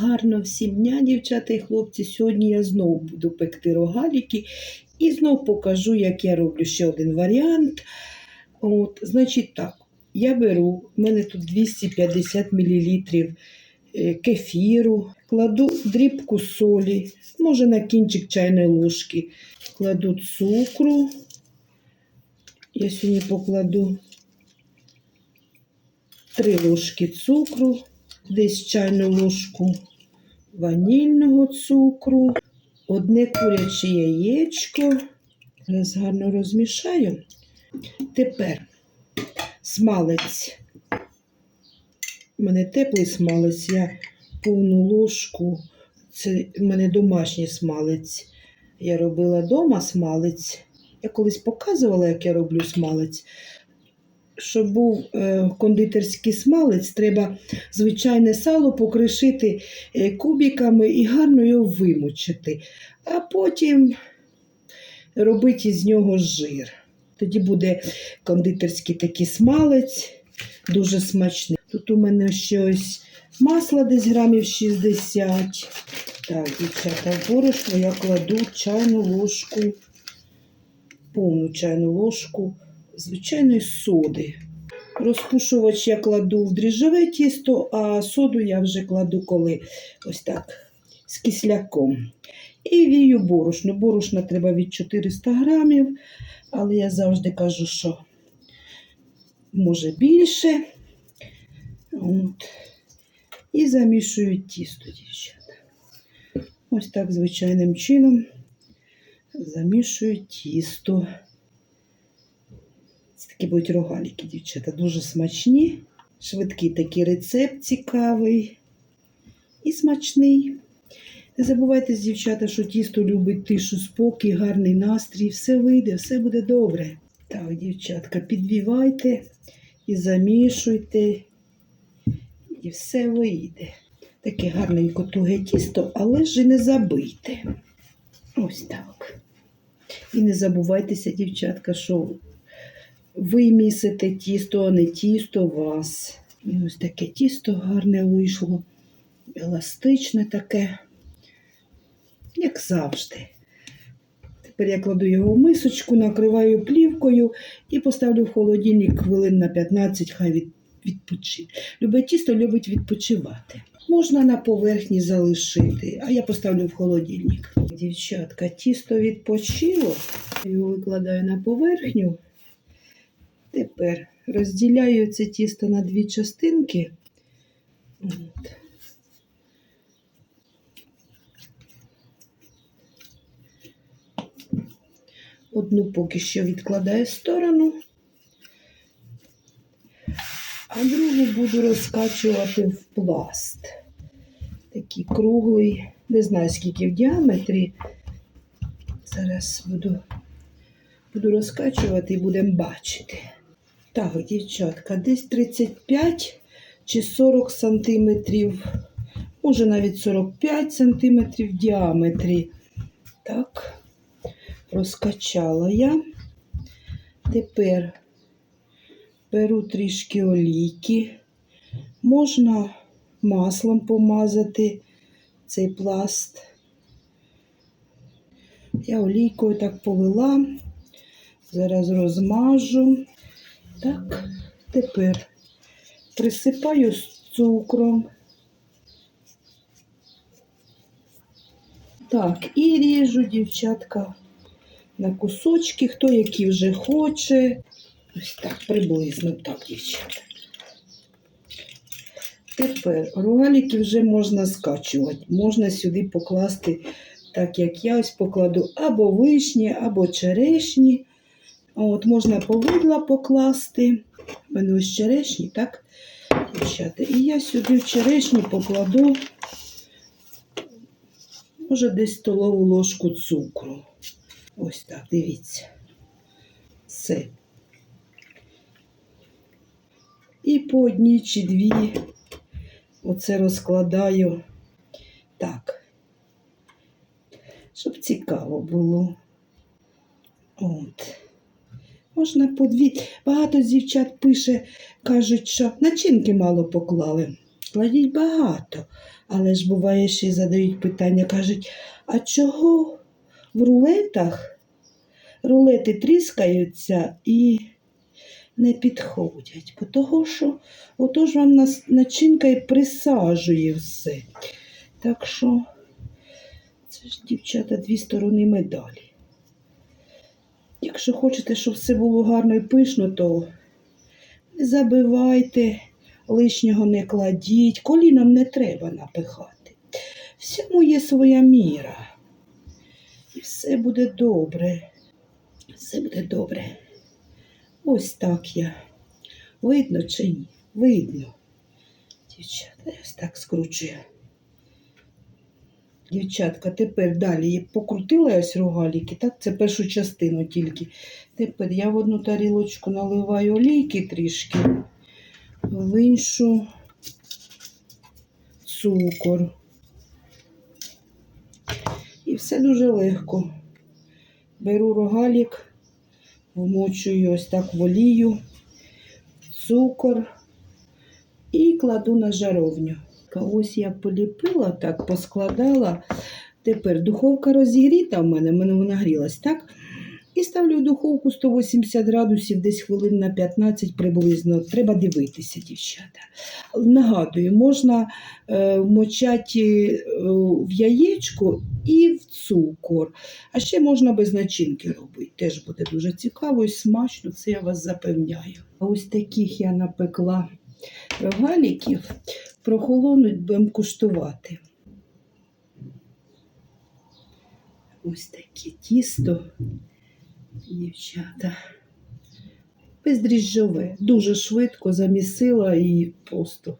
Гарно всім дня, дівчата і хлопці. Сьогодні я знову буду пекти рогаліки і знову покажу, як я роблю ще один варіант. От, значить так, я беру, в мене тут 250 мл кефіру, кладу дрібку солі, може на кінчик чайної ложки, кладу цукру. Я сьогодні покладу 3 ложки цукру, десь чайну ложку ванільного цукру, одне куряче яєчко. Зараз гарно розмішаю. Тепер смалець. У мене теплий смалець, я повну ложку. Це в мене домашній смалець. Я робила вдома смалець. Я колись показувала, як я роблю смалець. Щоб був е, кондитерський смалець, треба звичайне сало покришити е, кубиками і гарно його вимочити. А потім робити із нього жир. Тоді буде кондитерський такий смалець, дуже смачний. Тут у мене ще ось масло десь грамів 60. Так, дівчата, в борошно я кладу чайну ложку, повну чайну ложку звичайної соди. Розпушувач я кладу в дріжджове тісто, а соду я вже кладу коли ось так з кисляком. І вію борошно. Борошна треба від 400 грамів, але я завжди кажу, що може більше. От. І замішую тісто, дівчата. Ось так звичайним чином замішую тісто. Це такі будуть рогаліки, дівчата, дуже смачні. Швидкий такий рецепт цікавий і смачний. Не забувайте, дівчата, що тісто любить тишу, спокій, гарний настрій. Все вийде, все буде добре. Так, дівчатка, підвівайте і замішуйте, і все вийде. Таке гарненько туге тісто, але ж і не забийте. Ось так. І не забувайтеся, дівчатка, що ви місите тісто, а не тісто вас. І ось таке тісто гарне вийшло, еластичне таке, як завжди. Тепер я кладу його в мисочку, накриваю плівкою і поставлю в холодильник хвилин на 15, хай від, відпочине. Любе тісто любить відпочивати. Можна на поверхні залишити, а я поставлю в холодильник. Дівчатка, тісто відпочило, його викладаю на поверхню. Тепер розділяю це тісто на дві частинки. От. Одну поки що відкладаю в сторону, а другу буду розкачувати в пласт. Такий круглий, не знаю скільки в діаметрі. Зараз буду Буду розкачувати і будемо бачити. Так, дівчатка, десь 35 чи 40 сантиметрів, може навіть 45 сантиметрів в діаметрі. Так, розкачала я. Тепер беру трішки олійки. Можна маслом помазати цей пласт. Я олійкою так полила. Зараз розмажу. Так, тепер присипаю з цукром. Так, і ріжу, дівчатка, на кусочки, хто які вже хоче. Ось так, приблизно так, дівчата. Тепер рогаліки вже можна скачувати. Можна сюди покласти, так як я ось покладу, або вишні, або черешні. От, Можна повидла покласти. У мене ось черешні, так. І я сюди в черешні покладу, може, десь столову ложку цукру. Ось так, дивіться. Все. І по одній чи дві оце розкладаю так, щоб цікаво було. От. Можна по. Багато з дівчат пише, кажуть, що начинки мало поклали. Кладіть багато. Але ж буває, ще задають питання, кажуть, а чого в рулетах рулети тріскаються і не підходять? Бо Того, що отож вам начинка і присаджує все. Так що це ж, дівчата, дві сторони медалі. Якщо хочете, щоб все було гарно і пишно, то не забивайте, лишнього не кладіть, коліном не треба напихати. Всьому є своя міра. І все буде добре. Все буде добре. Ось так я. Видно чи ні? Видно. Дівчата, я ось так скручую. Дівчатка, тепер далі покрутила ось рогаліки, так? Це першу частину тільки. Тепер я в одну тарілочку наливаю олійки трішки, в іншу цукор. І все дуже легко. Беру рогалік, вмочую ось так в олію, цукор і кладу на жаровню. Ось я поліпила так, поскладала. Тепер духовка розігріта в мене, в мене вона грілась, так? І ставлю в духовку 180 градусів, десь хвилин на 15 приблизно. Треба дивитися, дівчата. Нагадую, можна е, вмочати е, в яєчко і в цукор. А ще можна без начинки робити. Теж буде дуже цікаво і смачно, це я вас запевняю. Ось таких я напекла рогаліків. Прохолонуть будемо куштувати. Ось таке тісто, дівчата. Бездріжджове. Дуже швидко замісила і просто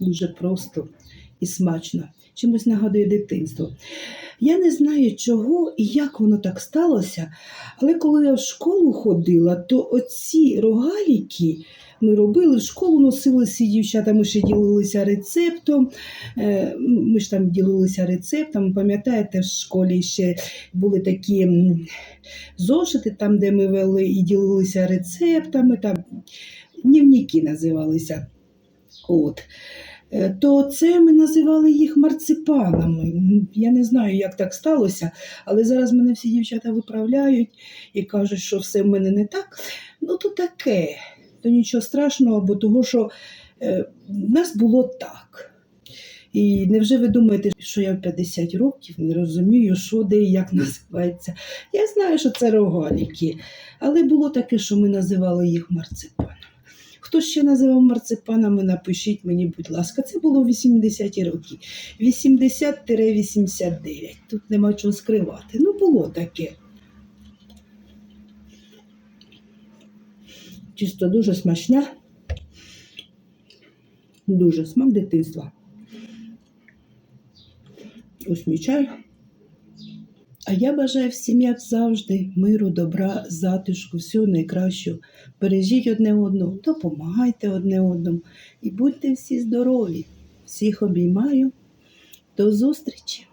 дуже просто і смачно. Чимось нагадує дитинство. Я не знаю, чого і як воно так сталося, але коли я в школу ходила, то оці рогаліки ми робили в школу, носили всі дівчата, ми ще ділилися рецептом. Е, Ми ж там ділилися рецептом. Пам'ятаєте, в школі ще були такі зошити, там, де ми вели і ділилися рецептами, там дневники називалися. От. Е, То це ми називали їх марципанами. Я не знаю, як так сталося, але зараз мене всі дівчата виправляють і кажуть, що все в мене не так. Ну, то таке то нічого страшного, бо того, що е, в нас було так. І невже ви думаєте, що я в 50 років не розумію, що де і як називається? Я знаю, що це рогаліки, але було таке, що ми називали їх марципанами. Хто ще називав марципанами, напишіть мені, будь ласка, це було в 80-ті роки. 80-89. Тут нема чого скривати. Ну, було таке. Чисто дуже смачна. Дуже смак дитинства. Ось мій чай. А я бажаю всім, як завжди, миру, добра, затишку, всього найкращого. Бережіть одне одного, допомагайте одне одному і будьте всі здорові. Всіх обіймаю. До зустрічі!